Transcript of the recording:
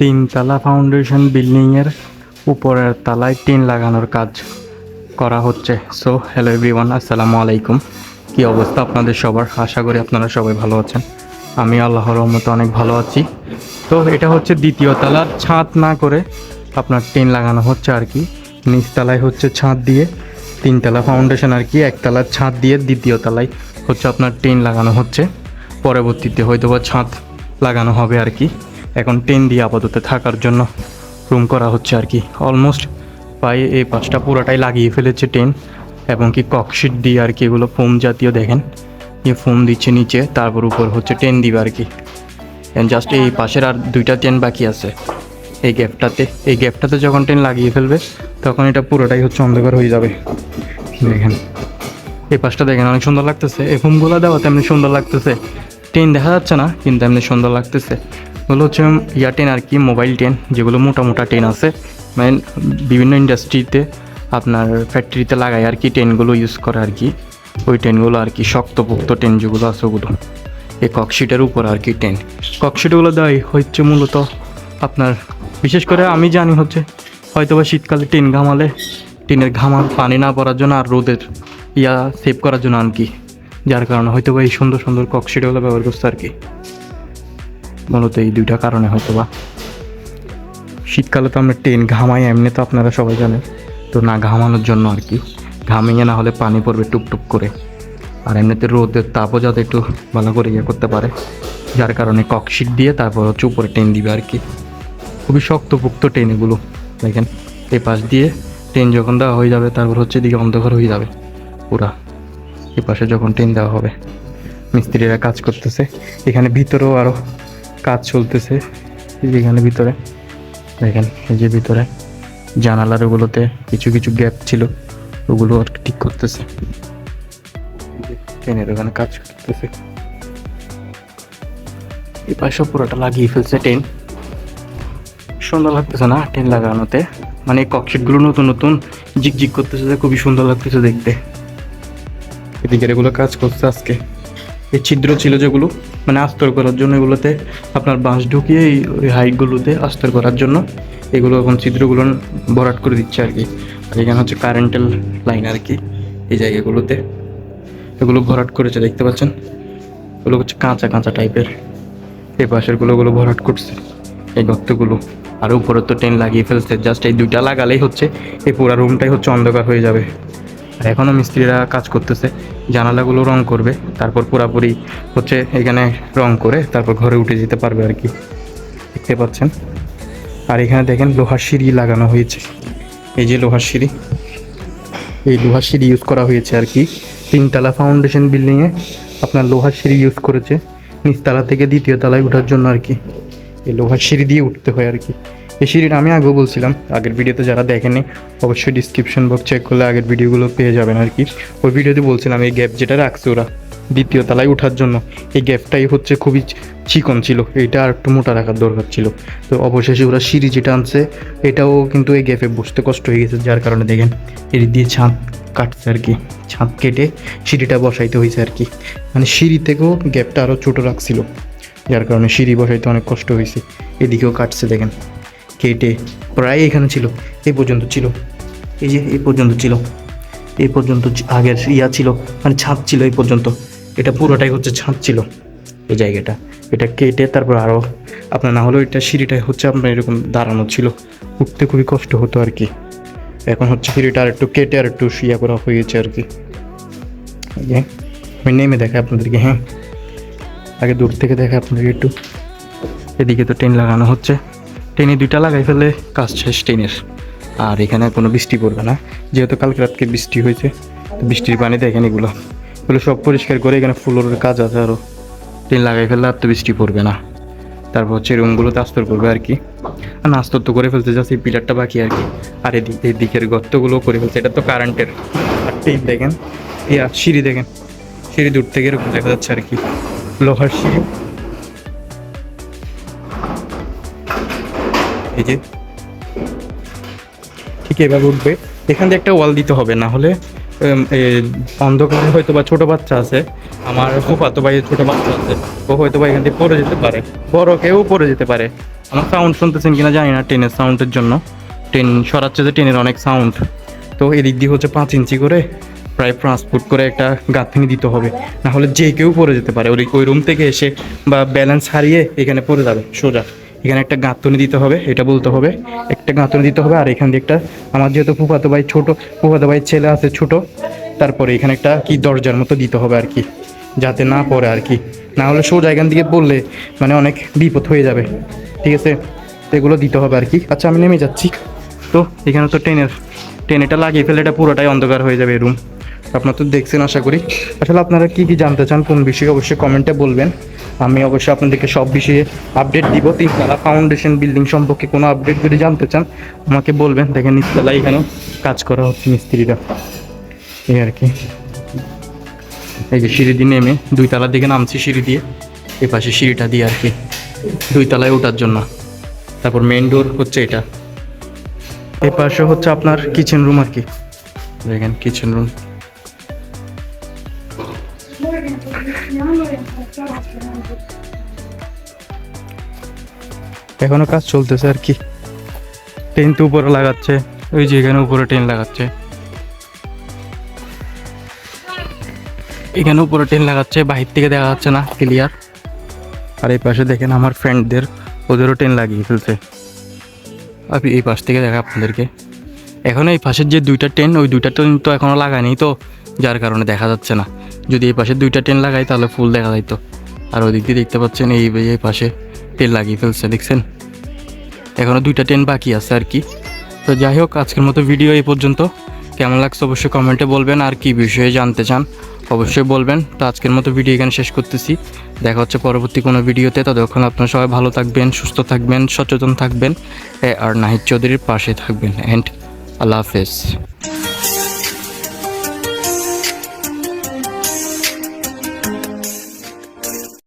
তিনতলা ফাউন্ডেশন বিল্ডিংয়ের উপরের তলায় টিন লাগানোর কাজ করা হচ্ছে। সো হ্যালো এভরিওয়ান আসসালামু আলাইকুম। কী অবস্থা আপনাদের সবার? আশা করি আপনারা সবাই ভালো আছেন। আমি আল্লাহর রহমতে অনেক ভালো আছি। তো, এটা হচ্ছে দ্বিতীয় তলার ছাদ না করে আপনার টিন লাগানো হচ্ছে আর কি। নিচতলায় হচ্ছে ছাদ দিয়ে তিনতলা ফাউন্ডেশন আর কি। একতলার ছাদ দিয়ে দ্বিতীয় তলায় হচ্ছে আপনার টিন লাগানো হচ্ছে। পরবর্তীতে হয়তো বা ছাদ লাগানো হবে আর কি। এখন টিন দিয়ে আপাতত থাকার জন্য রুম করা হচ্ছে আর কি। অলমোস্ট প্রায় এই পাঁচটা পুরোটাই লাগিয়ে ফেলেছে টেন এবং কি ককশিট দিয়ে আর কি এগুলো ফোম জাতীয় দেখেন। যে ফোম দিচ্ছে নিচে, তারপর উপর হচ্ছে টেন দিবে আর কি। জাস্ট এই পাশের আর দুইটা টেন বাকি আছে। এই গ্যাপটাতে এই গ্যাপটাতে যখন টেন লাগিয়ে ফেলবে, তখন এটা পুরোটাই হচ্ছে অন্ধকার হয়ে যাবে। দেখেন। এই পাশটা দেখেন, অনেক সুন্দর লাগতেছে। এই ফোমগুলো দেওয়া তেমনি সুন্দর লাগতেছে। টেন দেখা যাচ্ছে না, কিন্তু এমনি সুন্দর লাগতেছে। ওগুলো হচ্ছে ইয়া টেন আর কি মোবাইল টেন যেগুলো মোটা মোটা টেন আছে। মানে বিভিন্ন ইন্ডাস্ট্রিতে আপনার ফ্যাক্টরিতে লাগায় আর কি টেনগুলো ইউজ করে আর কি। ওই টেনগুলো আর কি, শক্তপোক্ত টেন যেগুলো আছে ওগুলো। এই ককশিটের উপর আর কি টেন ককশিটগুলো দেয় হচ্ছে মূলত আপনার, বিশেষ করে আমি জানি হচ্ছে হয়তো বা শীতকালে টিন ঘামালে টিনের ঘামা পানি না পড়ার জন্য আর রোদের ইয়া সেভ করার জন্য আর কি। যার কারণে হয়তো বা এই সুন্দর সুন্দর ককশিটগুলো ব্যবহার করছে আর কি। মূলত এই দুইটা কারণে হয়তো বা শীতকালে তো আমরা টেন ঘামাই, এমনি তো আপনারা সবাই জানেন। তো না ঘামানোর জন্য আর কি। ঘামিয়ে না হলে পানি পড়বে টুকটুক করে। আর এমনিতে রোদের তাপও যাতে একটু ভালো করে ইয়ে করতে পারে। যার কারণে ককশিট দিয়ে তারপর হচ্ছে উপরে টেন দিবে আর কি। খুবই শক্তপোক্ত টেন এগুলো, দেখেন। এই পাশ দিয়ে টেন যখন দেওয়া হয়ে যাবে, তারপর হচ্ছে এদিকে অন্ধকার হয়ে যাবে পুরা। এই পাশে যখন টেন দেওয়া হবে, মিস্ত্রিরা কাজ করতেছে। এখানে ভিতরেও আরও কাজ চলতেছে এখানে ভিতরে। দেখেন, এই যে ভিতরে জানালার ওগুলোতে কিছু কিছু গ্যাপ ছিল, ওগুলো আর ঠিক করতেছে। ট্রেনের ওখানে কাজ করতেছে। এই পাশে পুরোটা লাগিয়ে ফেলছে ট্রেন সুন্দর লাগতেছে না ট্রেন লাগানোতে? মানে এই নতুন নতুন জিকজিক করতেছে যে খুবই সুন্দর লাগতেছে দেখতে। এদিকে এগুলো কাজ করছে আজকে। এই ছিদ্র ছিল যেগুলো মানে আস্তর করার জন্য এগুলোতে আপনার বাঁশ ঢুকিয়ে ওই হাইটগুলোতে আস্তর করার জন্য এগুলো এখন ছিদ্রগুলো ভরাট করে দিচ্ছে আর কি। আর এখানে হচ্ছে কারেন্টের লাইন আর কি, এই জায়গাগুলোতে। এগুলো ভরাট করেছে, দেখতে পাচ্ছেন? এগুলো হচ্ছে কাঁচা কাঁচা টাইপের। এই পাশেরগুলো গুলো ভরাট করছে, এই গর্তগুলো। আর উপরে তো টেন লাগিয়ে ফেলছে, জাস্ট এই দুইটা লাগালেই হচ্ছে, এই পুরো রুমটাই হচ্ছে অন্ধকার হয়ে যাবে। এখনও মিস্ত্রিরা কাজ করতেছে, জানালাগুলো রং করবে, তারপর পুরাপুরি হচ্ছে এখানে রং করে তারপর ঘরে উঠে যেতে পারবে আর কি। দেখতে পাচ্ছেন? আর এখানে দেখেন লোহার সিঁড়ি লাগানো হয়েছে। এই যে লোহার সিঁড়ি, এই লোহার সিঁড়ি ইউজ করা হয়েছে আর কি। তিনতলা ফাউন্ডেশন বিল্ডিংয়ে আপনার লোহার সিঁড়ি ইউজ করেছে। নিচতলা থেকে দ্বিতীয় তলায় ওঠার জন্য আর কি। এই লোহার সিঁড়ি দিয়ে উঠতে হয় আর কি। এই সিঁড়িটা আমি আগেও বলছিলাম, আগের ভিডিওতে যারা দেখেনি অবশ্যই ডিসক্রিপশন বক্স চেক করলে আগের ভিডিওগুলো পেয়ে যাবেন আর কি। ওই ভিডিওতে বলছিলাম, এই গ্যাপ যেটা রাখছে ওরা দ্বিতীয় তলায় ওঠার জন্য, এই গ্যাপটাই হচ্ছে খুবই চিকন ছিল এটা আর একটু মোটা রাখার দরকার ছিল। তো অবশেষে ওরা সিঁড়ি যেটা আনছে, এটাও কিন্তু এই গ্যাপে বসতে কষ্ট হয়ে গেছে, যার কারণে দেখেন এর দিয়ে ছাদ কাটছে আর কি, ছাদ কেটে সিঁড়িটা বসাইতে হয়েছে আর কি। মানে সিঁড়ি থেকেও গ্যাপটা আরও ছোটো রাখছিল, যার কারণে সিঁড়ি বসাইতে অনেক কষ্ট হয়েছে, এদিকেও কাটছে দেখেন। কেটে প্রায় এখানে ছিল, এই পর্যন্ত ছিল। এই যে এই পর্যন্ত ছিল। এই পর্যন্ত আগের ইয়া ছিল মানে ছাদ ছিল এই পর্যন্ত। এটা পুরোটাই হচ্ছে ছাদ ছিল, এই জায়গাটা। এটা কেটে তারপর আরও আপনার না হলেও এটা সিঁড়িটাই হচ্ছে আপনার এরকম দাঁড়ানো ছিল। উঠতে খুবই কষ্ট হতো আর কি। এখন হচ্ছে সিঁড়িটা আর একটু কেটে আর একটু ইয়া করা হয়েছে আর কি। আমি নেমে দেখাই আপনাদেরকে হ্যাঁ। আগে দূর থেকে দেখাই আপনাদেরকে একটু। এদিকে তো ট্রেন লাগানো হচ্ছে। ট্রেনে দুইটা লাগাই ফেলে কাজ শেষ ট্রেনের আর এখানে কোনো বৃষ্টি পড়বে না। যেহেতু কালকে রাতকে বৃষ্টি হয়েছে, তো বৃষ্টির পানি দেখেন এগুলো। এগুলো সব পরিষ্কার করে এখানে ফুলের কাজ আছে আরও ট্রেন লাগাই ফেললে আর তো বৃষ্টি পড়বে না। তারপর হচ্ছে রুমগুলোতে আস্তর করবে আর কি। আর না, আস্তর তো করে ফেলতে যাচ্ছে এই পিলারটা বাকি আর কি। আর এদিক এই দিকের গর্তগুলো করে ফেলছে, এটা তো কারেন্টের। আর টেপ দেখেন, এই আর সিঁড়ি দেখেন। সিঁড়ি দূর থেকে এরকম দেখা যাচ্ছে আর কি। লোহার সিঁড়ি। এই যে। ঠিক এভাবে উঠবে। এখান দিয়ে একটা ওয়াল দিতে হবে না হলে অন্ধকারে হয়তো বা ছোটো বাচ্চা আছে। আমার ফুফাতো ভাই ছোটো বাচ্চা আছে। ও হয়তো বা এখান দিয়ে পড়ে যেতে পারে। বড় কেউ পড়ে যেতে পারে। আমার সাউন্ড শুনতেছেন কিনা জানি না ট্রেনের সাউন্ডের জন্য। ট্রেন সরাচ্ছে যে ট্রেনের অনেক সাউন্ড তো এদিক দিয়ে হচ্ছে পাঁচ ইঞ্চি করে, প্রায় পাঁচ ফুট করে একটা গাঁথনি দিতে হবে। না হলে যে কেউ পড়ে যেতে পারে। ওই ওই রুম থেকে এসে বা ব্যালেন্স হারিয়ে এখানে পড়ে যাবে, সোজা। এখানে একটা গাঁথনি দিতে হবে, এটা বলতে হবে। একটা গাঁথনি দিতে হবে আর এখান দিয়ে একটা, আমার যেহেতু ফুফাতো ভাই ছোটো, ফুফাতো ভাই ছেলে আছে ছোট, তারপরে এখানে একটা কি দরজার মতো দিতে হবে আর কি, যাতে না পড়ে আর কি। না হলে সোজা এখান থেকে পড়লে মানে অনেক বিপদ হয়ে যাবে। ঠিক আছে? এগুলো দিতে হবে আর কি। আচ্ছা আমি নেমে যাচ্ছি। তো এখানে তো ট্রেনের ট্রেন এটা লাগিয়ে ফেলে এটা পুরোটাই অন্ধকার হয়ে যাবে রুম আপনার তো দেখছেন আশা করি। আসলে আপনারা কি কি জানতে চান কোন বিষয়ে অবশ্যই কমেন্টে বলবেন। আমি অবশ্যই আপনাদেরকে সব বিষয়ে আপডেট দিব। তিনতলা ফাউন্ডেশন বিল্ডিং সম্পর্কে কোনো আপডেট যদি জানতে চান, আমাকে বলবেন। দেখেন নিচতলা এখানে কাজ করা হচ্ছে মিস্ত্রিরা। এই আর কি। এই যে সিঁড়ি দিয়ে নেমে দুই তলার দিকে নামছি সিঁড়ি দিয়ে। এ পাশে সিঁড়িটা দিয়ে আর কি দুই তলায় ওঠার জন্য। তারপর মেন ডোর হচ্ছে এটা। এ পাশে হচ্ছে আপনার কিচেন রুম আর কি। দেখেন কিচেন রুম এখনও কাজ চলতেছে আর কি। টেন তো উপরে লাগাচ্ছে, ওই যে এখানে উপরে টেন লাগাচ্ছে। এখানে উপরে টেন লাগাচ্ছে, বাহির থেকে দেখা যাচ্ছে না ক্লিয়ার আর এই পাশে দেখেন আমার ফ্রেন্ডদের ওদেরও টেন লাগিয়ে ফেলছে। আপনি এই পাশ থেকে দেখা আপনাদেরকে। এখন এই পাশের যে দুইটা টেন ওই দুইটা টেন তো এখনও লাগায়নি তো, যার কারণে দেখা যাচ্ছে না। যদি এই পাশে দুইটা টেন লাগাই, তাহলে ফুল দেখা যাইতো। আর ওই দিক দিয়ে দেখতে পাচ্ছেন, এই এই পাশে টেন লাগিয়ে ফেলছে, দেখছেন? এখনও দুইটা টেন বাকি আছে আর কি। তো যাই হোক, আজকের মতো ভিডিও এই পর্যন্ত। কেমন লাগছে অবশ্যই কমেন্টে বলবেন, আর কি বিষয়ে জানতে চান অবশ্যই বলবেন। তো আজকের মতো ভিডিও এখানে শেষ করতেছি। দেখা হচ্ছে পরবর্তী কোনো ভিডিওতে। ততক্ষণ আপনারা সবাই ভালো থাকবেন, সুস্থ থাকবেন, সচেতন থাকবেন। আর নাহিদ চৌধুরীর পাশে থাকবেন। অ্যান্ড আল্লাহ হাফেজ।